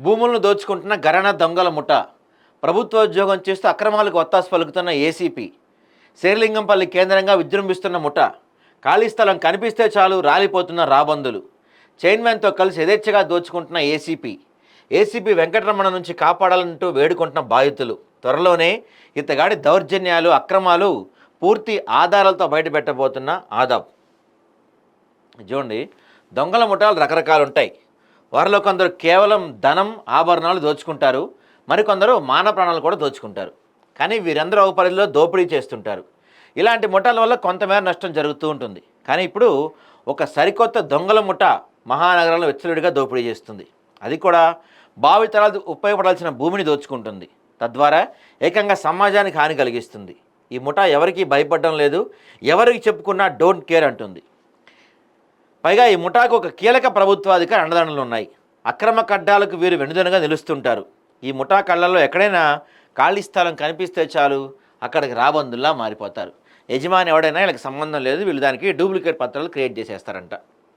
భూములను దోచుకుంటున్న గరణ దొంగల ముఠ. ప్రభుత్వ ఉద్యోగం చేస్తూ అక్రమాలకు ఒత్తాసు పలుకుతున్న ఏసీపీ. శేర్లింగంపల్లి కేంద్రంగా విజృంభిస్తున్న ముఠ. ఖాళీ స్థలం కనిపిస్తే చాలు రాలిపోతున్న రాబందులు. చైన్మ్యాన్తో కలిసి యథేచ్ఛగా దోచుకుంటున్న ఏసీపీ. ఏసీపీ వెంకటరమణ నుంచి కాపాడాలంటూ వేడుకుంటున్న బాధితులు. త్వరలోనే ఇతగాడి దౌర్జన్యాలు అక్రమాలు పూర్తి ఆధారాలతో బయటపెట్టబోతున్న ఆదాబ్. చూడండి దొంగల ముఠాలు రకరకాలు ఉంటాయి వారిలో కొందరు కేవలం ధనం ఆభరణాలు దోచుకుంటారు మరికొందరు మాన ప్రాణాలు కూడా దోచుకుంటారు. కానీ వీరందరూ ఒక పరిధిలో దోపిడీ చేస్తుంటారు. ఇలాంటి ముఠాల వల్ల కొంతమేర నష్టం జరుగుతూ ఉంటుంది. కానీ ఇప్పుడు ఒక సరికొత్త దొంగల ముఠ మహానగరంలో వెచ్చలుడిగా దోపిడీ చేస్తుంది. అది కూడా భావితరాలు ఉపయోగపడాల్సిన భూమిని దోచుకుంటుంది. తద్వారా ఏకంగా సమాజానికి హాని కలిగిస్తుంది. ఈ ముఠా ఎవరికీ భయపడడం లేదు ఎవరికి చెప్పుకున్నా డోంట్ కేర్ అంటుంది. పైగా ఈ ముఠాకు ఒక కీలక ప్రభుత్వాధికారి అండదండలు ఉన్నాయి. అక్రమ కడ్డాలకు వీరు వెనుదనగా నిలుస్తుంటారు. ఈ ముఠా కళ్ళల్లో ఎక్కడైనా ఖాళీ స్థలం కనిపిస్తే చాలు అక్కడికి రాబందుల్లా మారిపోతారు. యజమాని ఎవడైనా వీళ్ళకి సంబంధం లేదు వీళ్ళు దానికి డూప్లికేట్ పత్రాలు క్రియేట్ చేసేస్తారంట.